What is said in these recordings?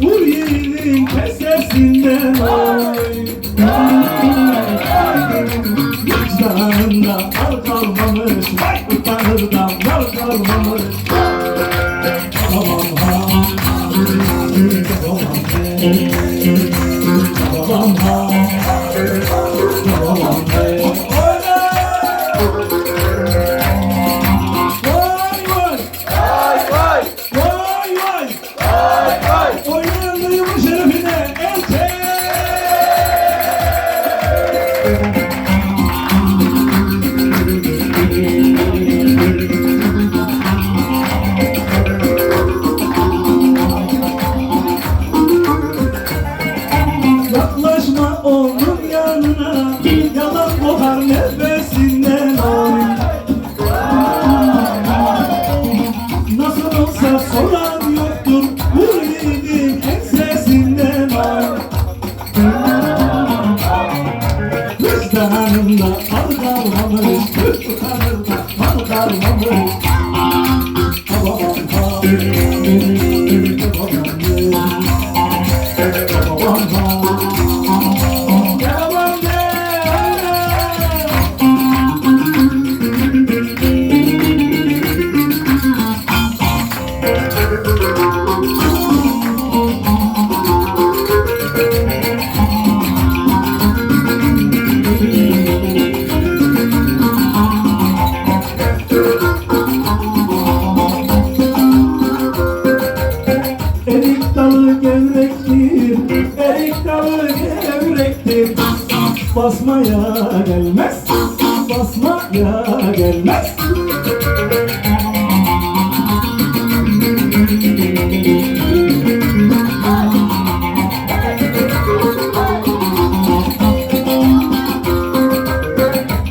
yiğidin kesesinden oy Vicdanında al kalmamış Vicdanında Basmaya gelmez, basmaya gelmez.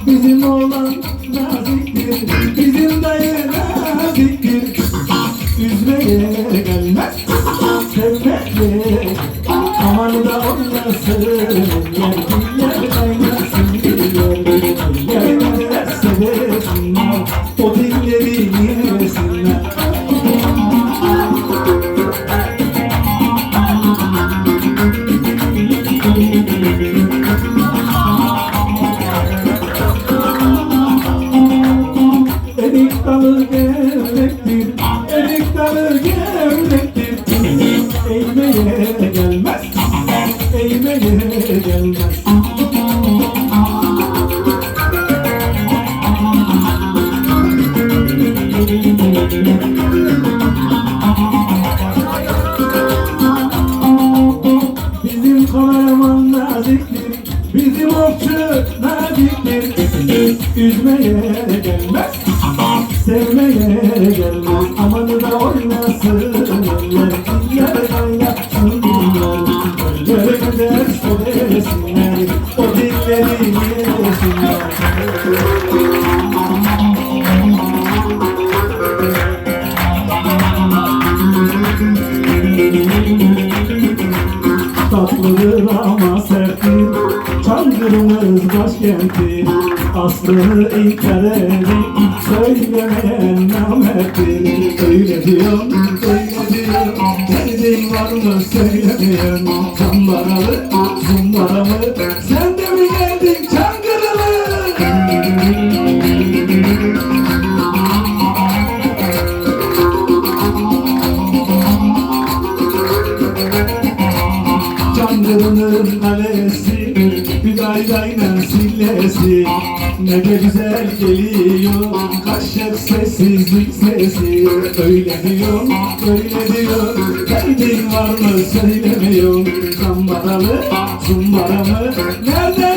Bizim oğlan naziktir, bizim dayı naziktir. Üzmeye gelmez, sevmeye. Aman da oynasın, ポッ! Bizim kameraman naziktir, bizim okçu naziktir. Üzmeye gelmez, sevmeye gelmez. Amanı da oynasın Başkenti Aslını inkar edip Söylemeyen namerttir Öyle diyorum, öyle diyorum Derdin var mı söylemiyorsun Zambaralı, zumbaralı Sen de mi geldin? Çankırılı Hüdaydayla sillesi Ne de güzel geliyor. Kaşık sessizlik sesi. Öyle diyor, öyle diyor. Derdin var mı söylemiyor Zambaralı, zumbaralı Nerede